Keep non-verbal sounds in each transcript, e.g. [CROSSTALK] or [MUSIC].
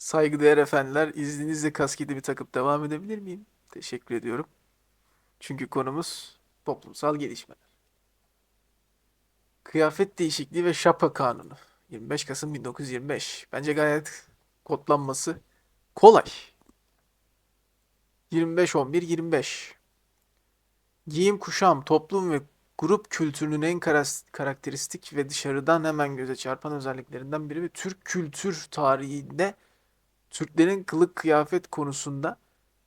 Saygıdeğer efendiler, izninizle kasketimi takıp devam edebilir miyim? Teşekkür ediyorum. Çünkü konumuz toplumsal gelişmeler. Kıyafet değişikliği ve şapka kanunu. 25 Kasım 1925. Bence gayet kodlanması kolay. 25-11-25. Giyim kuşam, toplum ve grup kültürünün en karakteristik ve dışarıdan hemen göze çarpan özelliklerinden biri ve Türk kültür tarihinde Türklerin kılık kıyafet konusunda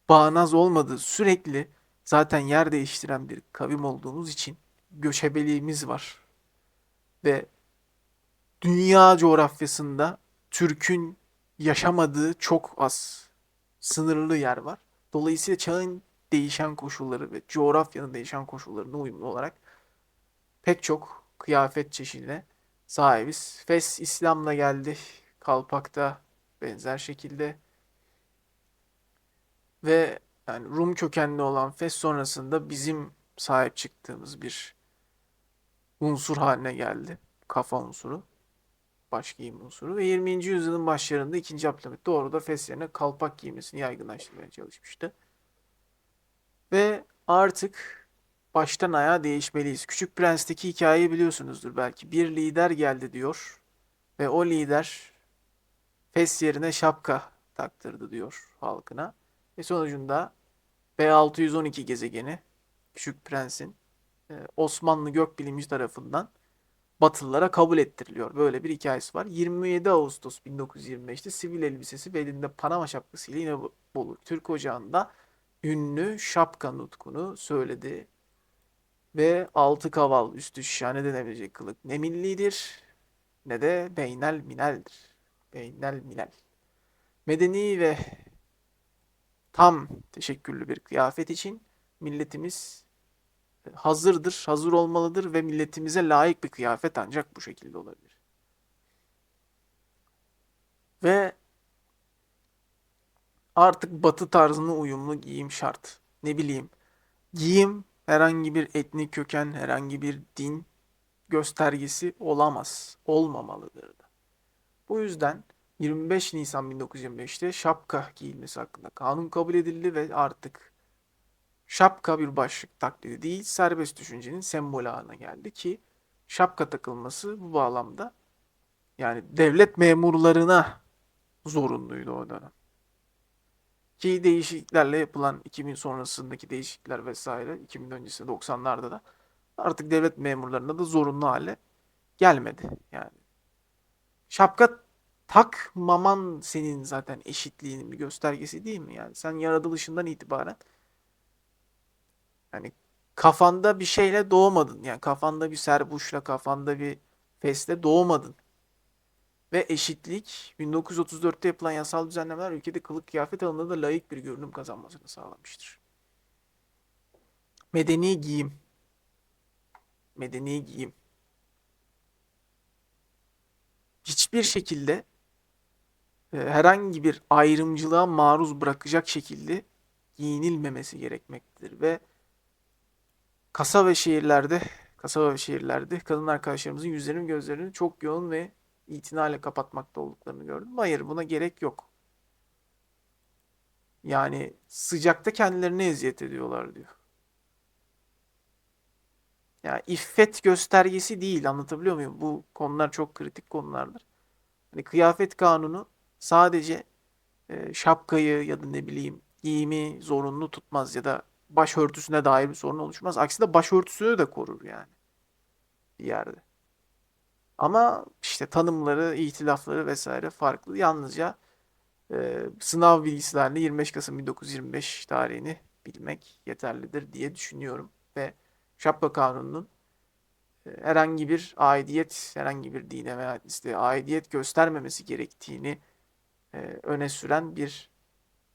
bağnaz olmadığı sürekli zaten yer değiştiren bir kavim olduğumuz için göçebeliğimiz var. Ve dünya coğrafyasında Türk'ün yaşamadığı çok az sınırlı yer var. Dolayısıyla çağın değişen koşulları ve coğrafyanın değişen koşullarına uyumlu olarak pek çok kıyafet çeşidine sahibiz. Fes İslam'la geldi. Kalpak'ta benzer şekilde ve yani Rum kökenli olan Fes sonrasında bizim sahip çıktığımız bir unsur haline geldi. Kafa unsuru, baş giyim unsuru ve 20. yüzyılın başlarında 2. Abdülhamit doğru da Fes yerine kalpak giymesini yaygınlaştırmaya çalışmıştı. Ve artık baştan ayağa değişmeliyiz. Küçük Prens'teki hikayeyi biliyorsunuzdur belki. Bir lider geldi diyor ve o lider Fes yerine şapka taktırdı diyor halkına. Ve sonucunda B612 gezegeni Küçük Prens'in e, Osmanlı gökbilimci tarafından Batılılara kabul ettiriliyor. Böyle bir hikayesi var. 27 Ağustos 1925'te sivil elbisesi ve elinde Panama şapkasıyla yine Bolu Türk Ocağı'nda ünlü şapka nutkunu söyledi. Ve altı kaval üstü şişhane denebilecek kılık ne millidir ne de beynel mineldir. Beynel minel. Medeni ve tam teşekküllü bir kıyafet için milletimiz hazırdır, hazır olmalıdır ve milletimize layık bir kıyafet ancak bu şekilde olabilir. Ve artık batı tarzına uyumlu giyim şart. Ne bileyim, giyim herhangi bir etnik köken, herhangi bir din göstergesi olamaz, olmamalıdır da. Bu yüzden 25 Nisan 1925'te şapka giyilmesi hakkında kanun kabul edildi ve artık şapka bir başlık taklidi değil, serbest düşüncenin sembolü haline geldi ki şapka takılması bu bağlamda yani devlet memurlarına zorunluydu o dönem. Ki değişikliklerle yapılan 2000 sonrasındaki değişiklikler vesaire 2000 öncesinde 90'larda da artık devlet memurlarına da zorunlu hale gelmedi. Yani şapka takmaman senin zaten eşitliğinin bir göstergesi değil mi? Yani sen yaratılışından itibaren hani kafanda bir şeyle doğmadın. Yani kafanda bir serbuşla, kafanda bir fesle doğmadın. Ve eşitlik 1934'te yapılan yasal düzenlemeler ülkede kılık kıyafet alanında da layık bir görünüm kazanmasını sağlamıştır. Medeni giyim. Medeni giyim. Hiçbir şekilde herhangi bir ayrımcılığa maruz bırakacak şekilde giyinilmemesi gerekmektedir ve kasa ve şehirlerde kasaba ve şehirlerde kadın arkadaşlarımızın yüzlerini gözlerini çok yoğun ve itinayla kapatmakta olduklarını gördüm. Hayır buna gerek yok. Yani sıcakta kendilerine eziyet ediyorlar diyor. Yani iffet göstergesi değil anlatabiliyor muyum? Bu konular çok kritik konulardır. Hani kıyafet kanunu sadece e, şapkayı ya da ne bileyim giyimi zorunlu tutmaz ya da başörtüsüne dair bir sorun oluşmaz. Aksine başörtüsünü de korur yani bir yerde. Ama işte tanımları, itilafları vesaire farklı. Yalnızca e, sınav bilgisilerle 25 Kasım 1925 tarihini bilmek yeterlidir diye düşünüyorum. Ve Şapka Kanunu'nun e, herhangi bir aidiyet, herhangi bir dine veya işte aidiyet göstermemesi gerektiğini öne süren bir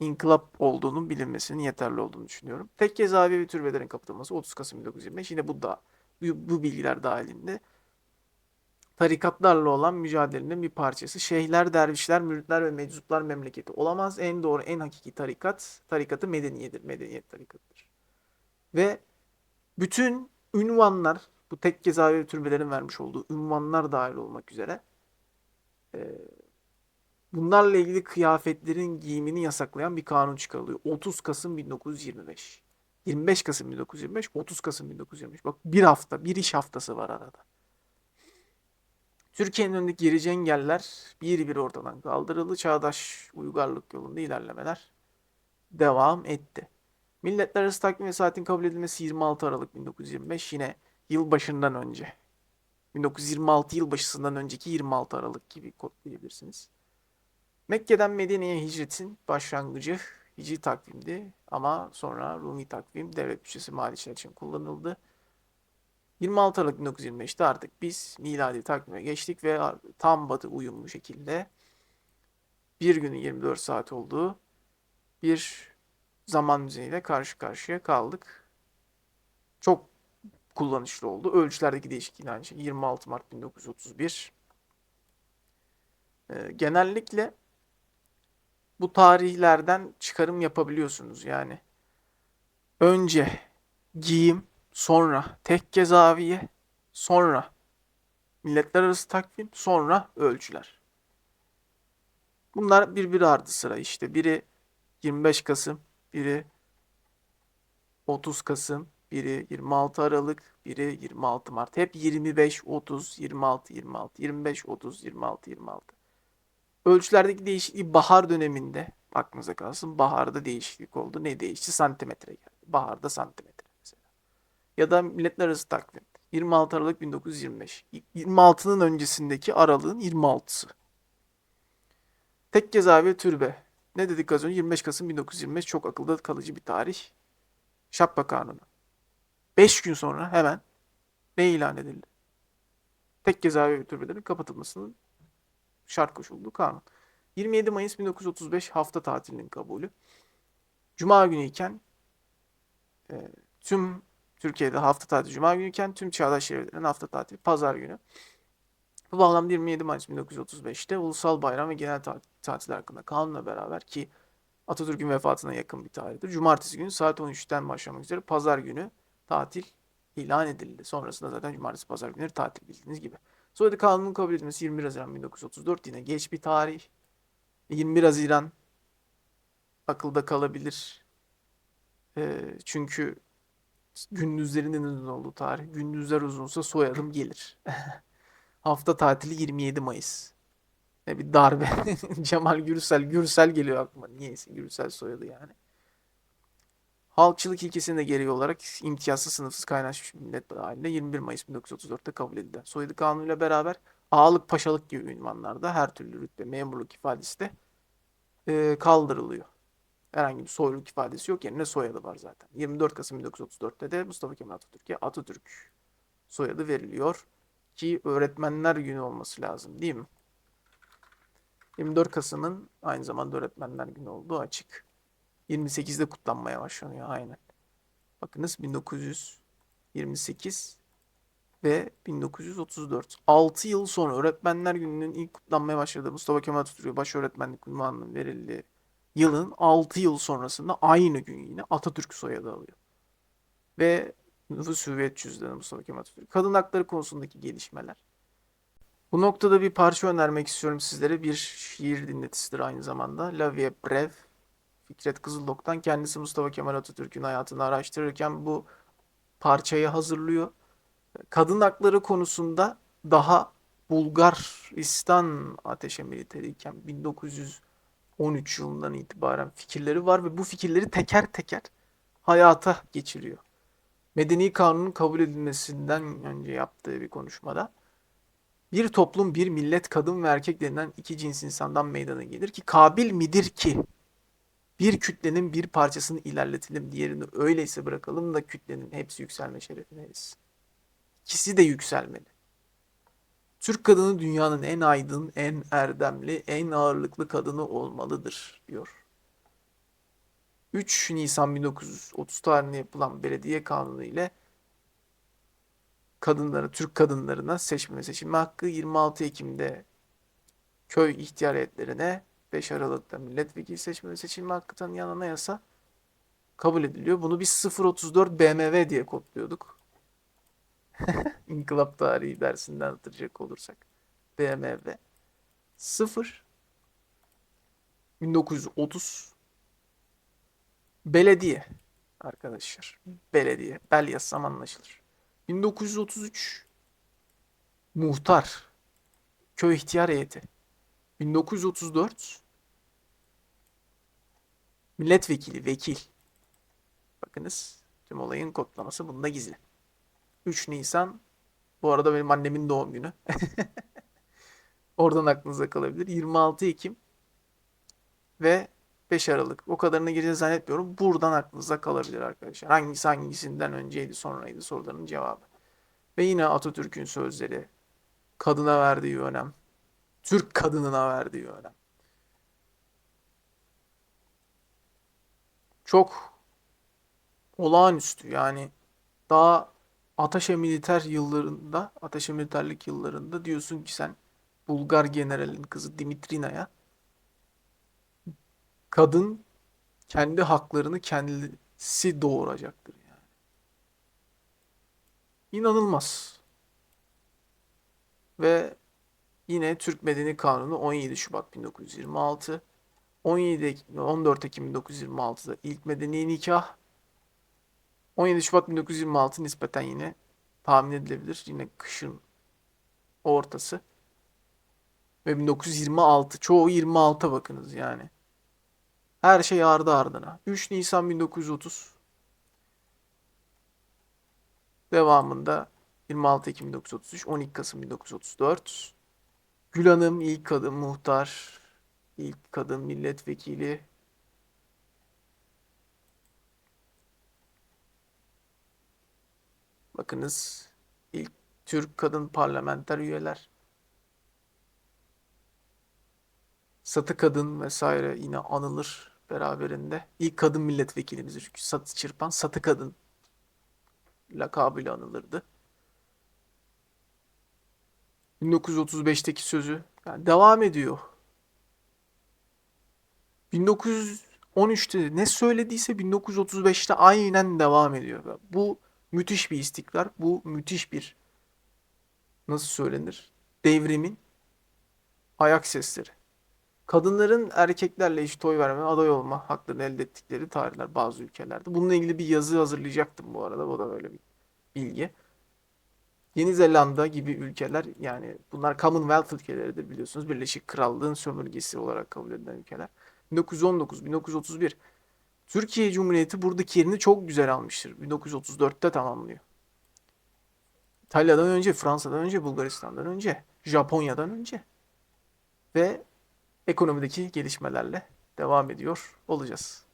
inkılap olduğunun bilinmesinin yeterli olduğunu düşünüyorum. Tek cezaevi ve türbelerin kapatılması 30 Kasım 1925 yine bu da bu, bu bilgiler dahilinde tarikatlarla olan mücadelenin bir parçası. Şeyhler, dervişler, müritler ve meczuplar memleketi olamaz. En doğru, en hakiki tarikat, tarikatı medeniyedir. Medeniyet tarikatıdır. Ve bütün ünvanlar, bu tek cezaevi türbelerin vermiş olduğu ünvanlar dahil olmak üzere e, Bunlarla ilgili kıyafetlerin giyimini yasaklayan bir kanun çıkarılıyor. 30 Kasım 1925. 25 Kasım 1925, 30 Kasım 1925. Bak bir hafta, bir iş haftası var arada. Türkiye'nin önündeki gerici engeller bir bir ortadan kaldırıldı. Çağdaş uygarlık yolunda ilerlemeler devam etti. Milletler Arası Takvim ve Saatin kabul edilmesi 26 Aralık 1925 yine yılbaşından önce. 1926 yılbaşısından önceki 26 Aralık gibi kodlayabilirsiniz. Mekke'den Medine'ye hicretin başlangıcı Hicri takvimdi ama sonra Rumi takvim devlet bütçesi mali için kullanıldı. 26 Aralık 1925'te artık biz miladi takvime geçtik ve tam batı uyumlu şekilde bir günün 24 saat olduğu bir zaman düzeyiyle karşı karşıya kaldık. Çok kullanışlı oldu. Ölçülerdeki değişiklik aynı şey. 26 Mart 1931. Ee, genellikle bu tarihlerden çıkarım yapabiliyorsunuz yani. Önce giyim, sonra tekke zaviye, sonra milletler arası takvim, sonra ölçüler. Bunlar birbiri ardı sıra işte. Biri 25 Kasım, biri 30 Kasım, biri 26 Aralık, biri 26 Mart. Hep 25, 30, 26, 26, 25, 30, 26, 26. Ölçülerdeki değişikliği bahar döneminde aklınıza kalsın. Baharda değişiklik oldu. Ne değişti? Santimetre geldi. Baharda santimetre mesela. Ya da milletler arası takvim. 26 Aralık 1925. 26'nın öncesindeki aralığın 26'sı. Tek cezaevi türbe. Ne dedik az önce? 25 Kasım 1925 çok akılda kalıcı bir tarih. Şapka Kanunu. 5 gün sonra hemen ne ilan edildi? Tek cezaevi türbelerin kapatılmasının şart koşulduğu kanun. 27 Mayıs 1935 hafta tatilinin kabulü. Cuma günü iken e, tüm Türkiye'de hafta tatili Cuma günü iken tüm çağdaş şehirlerin hafta tatili Pazar günü. Bu bağlamda 27 Mayıs 1935'te ulusal bayram ve genel tatil hakkında kanunla beraber ki Atatürk'ün vefatına yakın bir tarihtir. Cumartesi günü saat 13'ten başlamak üzere pazar günü tatil ilan edildi. Sonrasında zaten cumartesi pazar günleri tatil bildiğiniz gibi. Sonra da kanunun kabul edilmesi 21 Haziran 1934 yine geç bir tarih. 21 Haziran akılda kalabilir. E, çünkü gündüzlerinin uzun olduğu tarih. Gündüzler uzunsa soyadım gelir. [LAUGHS] Hafta tatili 27 Mayıs. Ne bir darbe. [LAUGHS] Cemal Gürsel. Gürsel geliyor aklıma. Niyeyse Gürsel soyadı yani. Halkçılık ilkesini de gereği olarak imtiyazsız sınıfsız kaynaşmış millet halinde 21 Mayıs 1934'te kabul edildi. Soyadı kanunuyla beraber ağalık, paşalık gibi ünvanlarda her türlü rütbe, memurluk ifadesi de e, kaldırılıyor. Herhangi bir soyluluk ifadesi yok. Yerine soyadı var zaten. 24 Kasım 1934'te de Mustafa Kemal Atatürk'e Atatürk soyadı veriliyor. Ki öğretmenler günü olması lazım değil mi? 24 Kasım'ın aynı zamanda öğretmenler günü olduğu açık. 28'de kutlanmaya başlanıyor aynen. Bakınız 1928 ve 1934. 6 yıl sonra Öğretmenler Günü'nün ilk kutlanmaya başladığı Mustafa Kemal Atatürk'e baş öğretmenlik unvanının verildiği yılın 6 yıl sonrasında aynı gün yine Atatürk soyadı alıyor. Ve nüfus hüviyet cüzdanı Mustafa Kemal Atatürk. Kadın hakları konusundaki gelişmeler. Bu noktada bir parça önermek istiyorum sizlere. Bir şiir dinletisidir aynı zamanda. La Vie Brève Fikret Kızıldok'tan kendisi Mustafa Kemal Atatürk'ün hayatını araştırırken bu parçayı hazırlıyor. Kadın hakları konusunda daha Bulgaristan ateşe militeriyken 1913 yılından itibaren fikirleri var ve bu fikirleri teker teker hayata geçiriyor. Medeni kanunun kabul edilmesinden önce yaptığı bir konuşmada bir toplum, bir millet, kadın ve erkek denilen iki cins insandan meydana gelir ki kabil midir ki bir kütlenin bir parçasını ilerletelim, diğerini öyleyse bırakalım da kütlenin hepsi yükselme şerefine erişsin. İkisi de yükselmeli. Türk kadını dünyanın en aydın, en erdemli, en ağırlıklı kadını olmalıdır diyor. 3 Nisan 1930 tarihinde yapılan belediye kanunu ile kadınlara, Türk kadınlarına seçme seçilme hakkı 26 Ekim'de köy ihtiyar heyetlerine 5 Aralık'ta milletvekili seçme ve seçilme hakkı tanıyan anayasa kabul ediliyor. Bunu biz 034 BMW diye kodluyorduk. [LAUGHS] İnkılap tarihi dersinden hatırlayacak olursak. BMW 0 1930 belediye arkadaşlar. Belediye. Bel yazsam anlaşılır. 1933 muhtar. Köy ihtiyar heyeti. 1934 milletvekili, vekil. Bakınız tüm olayın kodlaması bunda gizli. 3 Nisan bu arada benim annemin doğum günü. [LAUGHS] Oradan aklınıza kalabilir. 26 Ekim ve 5 Aralık. O kadarına gireceğiz zannetmiyorum. Buradan aklınıza kalabilir arkadaşlar. Hangisi hangisinden önceydi sonraydı soruların cevabı. Ve yine Atatürk'ün sözleri. Kadına verdiği önem. Türk kadınına verdiği önem. Çok olağanüstü yani daha Ataşe militer yıllarında, Ataşe militerlik yıllarında diyorsun ki sen Bulgar generalin kızı Dimitrina'ya kadın kendi haklarını kendisi doğuracaktır yani. İnanılmaz. Ve yine Türk Medeni Kanunu 17 Şubat 1926, 17 Ekim, 14 Ekim 1926'da ilk medeni nikah, 17 Şubat 1926 nispeten yine tahmin edilebilir. Yine kışın ortası. Ve 1926. Çoğu 26'a bakınız yani. Her şey ardı ardına. 3 Nisan 1930. Devamında 26 Ekim 1933, 12 Kasım 1934. Gül Hanım ilk kadın muhtar, ilk kadın milletvekili. Bakınız ilk Türk kadın parlamenter üyeler. Satı kadın vesaire yine anılır beraberinde. İlk kadın milletvekilimizdir. Çünkü satı çırpan satı kadın lakabıyla anılırdı. 1935'teki sözü yani devam ediyor. 1913'te ne söylediyse 1935'te aynen devam ediyor. Bu müthiş bir istikrar. Bu müthiş bir nasıl söylenir? Devrimin ayak sesleri. Kadınların erkeklerle eşit oy verme, aday olma haklarını elde ettikleri tarihler bazı ülkelerde. Bununla ilgili bir yazı hazırlayacaktım bu arada. Bu da böyle bir bilgi. Yeni Zelanda gibi ülkeler yani bunlar Commonwealth ülkeleridir biliyorsunuz. Birleşik Krallığın sömürgesi olarak kabul edilen ülkeler. 1919, 1931 Türkiye Cumhuriyeti buradaki yerini çok güzel almıştır. 1934'te tamamlıyor. İtalya'dan önce, Fransa'dan önce, Bulgaristan'dan önce, Japonya'dan önce ve ekonomideki gelişmelerle devam ediyor olacağız.